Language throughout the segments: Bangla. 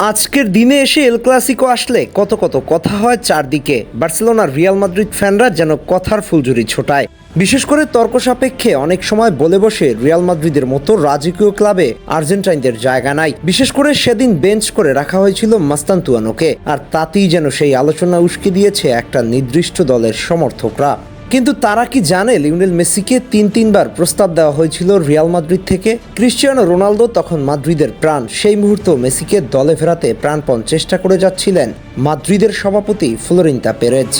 আজকের দিনে এসে এল ক্লাসিকো আসলে কত কত কথা হয় চারদিকে। বার্সেলোনার রিয়াল মাদ্রিদ ফ্যানরা যেন কথার ফুলঝুরি ছোটায়। বিশেষ করে তর্ক সাপেক্ষে অনেক সময় বলে বসে রিয়াল মাদ্রিদের মতো রাজকীয় ক্লাবে আর্জেন্টাইনদের জায়গা নাই। বিশেষ করে সেদিন বেঞ্চ করে রাখা হয়েছিল মাস্তান্তুয়ানোকে আর তাতেই যেন সেই আলোচনা উস্কে দিয়েছে একটা নির্দিষ্ট দলের সমর্থকরা। কিন্তু তারা কি জানে লিওনেল মেসিকে তিন তিনবার প্রস্তাব দেওয়া হয়েছিল রিয়াল মাদ্রিদ থেকে? ক্রিশ্চিয়ানো রোনালদো তখন মাদ্রিদের প্রাণ। সেই মুহূর্ত মেসিকে দলে ফেরাতে প্রাণপণ চেষ্টা করে যাচ্ছিলেন মাদ্রিদের সভাপতি ফ্লোরিন্তা পেরেজ।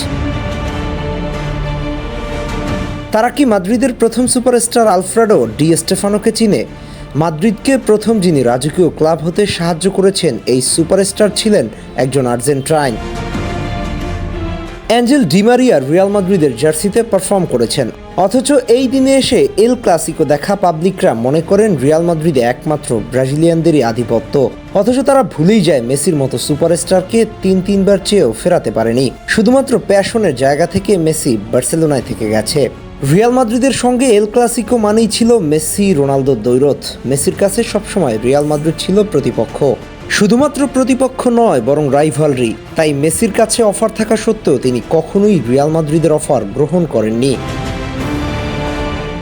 তারা কি মাদ্রিদের প্রথম সুপারস্টার আলফ্রেডো ডি স্টেফানোকে চিনে? মাদ্রিদকে প্রথম যিনি রাজকীয় ক্লাব হতে সাহায্য করেছেন এই সুপারস্টার ছিলেন একজন আর্জেন্টাইন। অ্যাঞ্জেল ডিমারিয়া রিয়াল মাদ্রিদের জার্সিতে পারফর্ম করেছেন। অথচ এই দিনে এসে এল ক্লাসিকো দেখা পাবলিকরা মনে করেন রিয়াল মাদ্রিদে একমাত্র ব্রাজিলিয়ানদেরই আধিপত্য। অথচ তারা ভুলেই যায় মেসির মতো সুপারস্টারকে তিন তিনবার চেয়েও ফেরাতে পারেনি। শুধুমাত্র প্যাশনের জায়গা থেকে মেসি বার্সেলোনায় থেকে গেছে। রিয়াল মাদ্রিদের সঙ্গে এল ক্লাসিকো মানেই ছিল মেসি রোনালদোর দৈরথ। মেসির কাছে সবসময় রিয়াল মাদ্রিদ ছিল প্রতিপক্ষ। শুধুমাত্র প্রতিপক্ষ নয়, বরং রাইভালরি। তাই মেসির কাছে অফার থাকা সত্ত্বেও তিনি কখনোই রিয়াল মাদ্রিদের অফার গ্রহণ করেননি।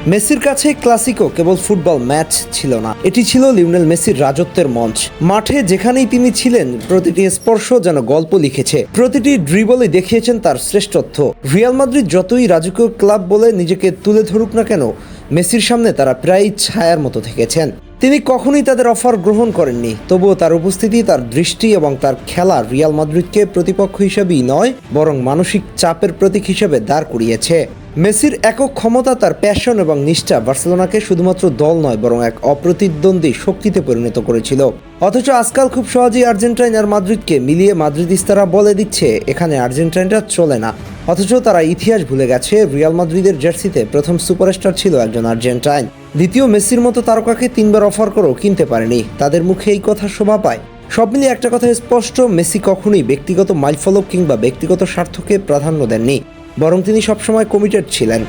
মেসির কাছে ক্লাসিকো কেবল ফুটবল ম্যাচ ছিল না। এটি ছিল লিওনেল মেসির রাজত্বের মঞ্চ। মাঠে যেখানেই তিনি ছিলেন, প্রতিটি স্পর্শ যেন গল্প লিখেছে। প্রতিটি ড্রিবলে দেখিয়েছেন তার শ্রেষ্ঠত্ব। রিয়াল মাদ্রিদ যতই রাজকীয় ক্লাব বলে নিজেকে তুলে ধরুক না কেন, মেসির সামনে তারা প্রায়ই ছায়ার মতো থেকেছেন। তিনি কখনোই তাদের অফার গ্রহণ করেননি। তবুও তার উপস্থিতি, তার দৃষ্টি এবং তার খেলা রিয়াল মাদ্রিদকে প্রতিপক্ষ হিসেবেই নয়, বরং মানসিক চাপের প্রতীক হিসেবে দাঁড় করিয়েছে। মেসির একক ক্ষমতা তার প্যাশন এবং নিষ্ঠা বার্সেলোনাকে শুধুমাত্র দল নয়, বরং এক অপ্রতিদ্বন্দ্বী শক্তিতে পরিণত করেছিল। অথচ আজকাল খুব সহজেই আর্জেন্টাইন আর মাদ্রিদকে মিলিয়ে মাদ্রিদিস্তারা বলে দিচ্ছে, এখানে আর্জেন্টাইনরা চলে না। অথচ তারা ইতিহাস ভুলে গেছে, রিয়াল মাদ্রিদের জার্সিতে প্রথম সুপারস্টার ছিল একজন আর্জেন্টাইন। দ্বিতীয় মেসির মতো তারকাকে তিনবার অফার করেও কিনতে পারেনি। তাদের মুখে এই কথা শোভা পায়। সব মিলিয়ে একটা কথা স্পষ্ট, মেসি কখনোই ব্যক্তিগত মাইলফলক কিংবা ব্যক্তিগত স্বার্থকে প্রাধান্য দেননি। বরং তিনি সবসময় কমিটেড ছিলেন।